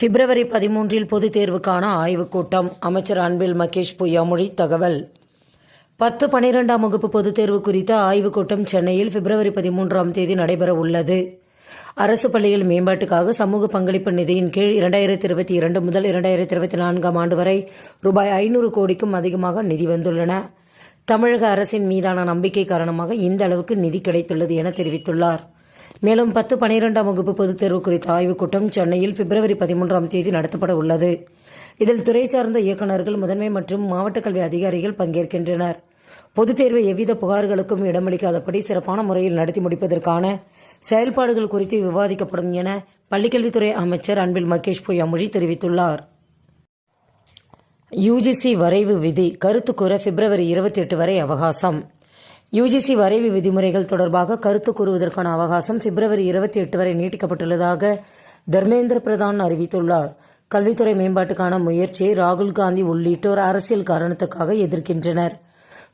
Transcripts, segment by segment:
பிப்ரவரி பதிமூன்றில் பொதுத் தேர்வுக்கான ஆய்வுக் கூட்டம். அமைச்சர் அன்பில் மகேஷ் பொய்யாமொழி தகவல். பத்து பனிரெண்டாம் வகுப்பு பொதுத் தேர்வு குறித்த ஆய்வுக் கூட்டம் சென்னையில் பிப்ரவரி பதிமூன்றாம் தேதி நடைபெற உள்ளது. அரசு பள்ளிகள் மேம்பாட்டுக்காக சமூக பங்களிப்பு நிதியின் கீழ் இரண்டாயிரத்தி இருபத்தி இரண்டு முதல் இரண்டாயிரத்தி இருபத்தி நான்காம் ஆண்டு வரை ரூபாய் ஐநூறு கோடிக்கும் அதிகமாக நிதி வந்துள்ளன. தமிழக அரசின் மீதான நம்பிக்கை காரணமாக இந்த அளவுக்கு நிதி கிடைத்துள்ளது என தெரிவித்துள்ளார். மேலும் பத்து பனிரெண்டாம் வகுப்பு பொதுத் தேர்வு குறித்த ஆய்வுக் கூட்டம் சென்னையில் பிப்ரவரி பதிமூன்றாம் தேதி நடத்தப்பட உள்ளது. இதில் துறை சார்ந்த இயக்குநர்கள் முதன்மை மற்றும் மாவட்ட கல்வி அதிகாரிகள் பங்கேற்கின்றனர். பொதுத் தேர்வை எவ்வித புகார்களுக்கும் இடமளிக்காதபடி சிறப்பான முறையில் நடத்தி முடிப்பதற்கான செயல்பாடுகள் குறித்து விவாதிக்கப்படும் என பள்ளிக்கல்வித்துறை அமைச்சர் அன்பில் மகேஷ் பொய்யாமொழி தெரிவித்துள்ளார். யுஜிசி வரைவு விதி கருத்து கூற பிப்ரவரி இருபத்தி எட்டு வரை அவகாசம். யுஜிசி வரைவு விதிமுறைகள் தொடர்பாக கருத்து கூறுவதற்கான அவகாசம் பிப்ரவரி இருபத்தி எட்டு வரை நீட்டிக்கப்பட்டுள்ளதாக தர்மேந்திர பிரதான் அறிவித்துள்ளார். கல்வித்துறை மேம்பாட்டுக்கான முயற்சியை ராகுல் காந்தி உள்ளிட்டோர் அரசியல் காரணத்துக்காக எதிர்க்கின்றனர்.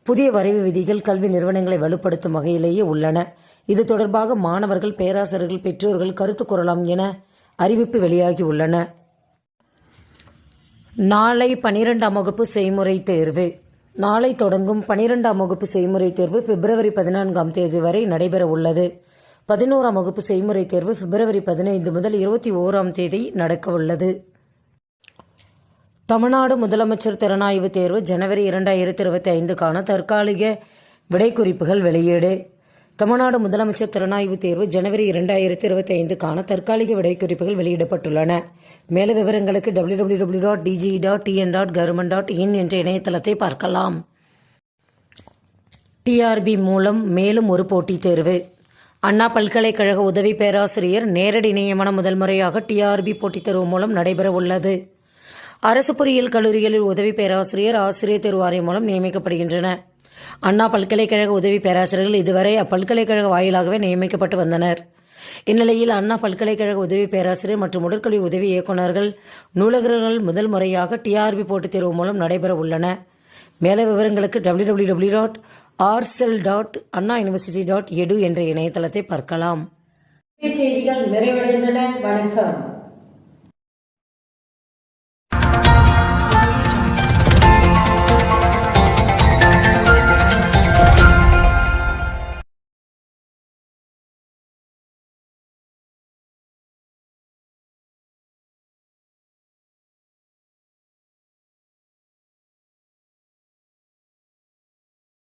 புதிய வரைவு விதிகள் கல்வி நிறுவனங்களை வலுப்படுத்தும் வகையிலேயே உள்ளன. இது தொடர்பாக மாணவர்கள் பேராசிரியர்கள் பெற்றோர்கள் கருத்து கூறலாம் என அறிவிப்பு வெளியாகியுள்ளன நாளை பனிரெண்டாம் வகுப்பு செய்முறை தேர்வு. நாளை தொடங்கும் பனிரெண்டாம் வகுப்பு செய்முறை தேர்வு பிப்ரவரி பதினான்காம் தேதி வரை நடைபெற உள்ளது. பதினோராம் வகுப்பு செய்முறை தேர்வு பிப்ரவரி பதினைந்து முதல் இருபத்தி ஓராம் தேதி நடக்க உள்ளது. தமிழ்நாடு முதலமைச்சர் திறனாய்வு தேர்வு ஜனவரி இரண்டாயிரத்தி இருபத்தி ஐந்துக்கான தற்காலிக விடைக்குறிப்புகள் வெளியீடு. தமிழ்நாடு முதலமைச்சர் திறனாய்வு தேர்வு ஜனவரி இரண்டாயிரத்தி இருபத்தி ஐந்துக்கான தற்காலிக விடைக்குறிப்புகள் வெளியிடப்பட்டுள்ளன. மேல விவரங்களுக்கு W W W dot DG dot TN dot government dot in என்ற இணையதளத்தை பார்க்கலாம். டிஆர்பி மூலம் மேலும் ஒரு போட்டித் தேர்வு. அண்ணா பல்கலைக்கழக உதவி பேராசிரியர் நேரடி நியமனம் முதல் முறையாக டிஆர்பி போட்டித் தேர்வு மூலம் நடைபெற உள்ளது. அரசு பொறியியல் கல்லூரிகளில் உதவி பேராசிரியர் ஆசிரியர் தேர்வு வாரியம் மூலம் நியமிக்கப்படுகின்றன. அண்ணா பல்கலைக்கழக உதவி பேராசிரியர்கள் இதுவரை அப்பல்கலைக்கழக வாயிலாகவே நியமிக்கப்பட்டு வந்தனர். இந்நிலையில் அண்ணா பல்கலைக்கழக உதவி பேராசிரியர் மற்றும் உடற்கல்வி உதவி இயக்குநர்கள் நூலகர்கள் முதல் முறையாக டிஆர்பி போட்டித் தேர்வு மூலம் நடைபெற உள்ளன. மேல விவரங்களுக்கு டபிள்யூ டபிள்யூ டபிள்யூ டாட் ஆர்செல் dot Anna university dot edu என்ற இணையதளத்தை பார்க்கலாம். செய்திகள் நிறைவடைந்தன. வணக்கம்.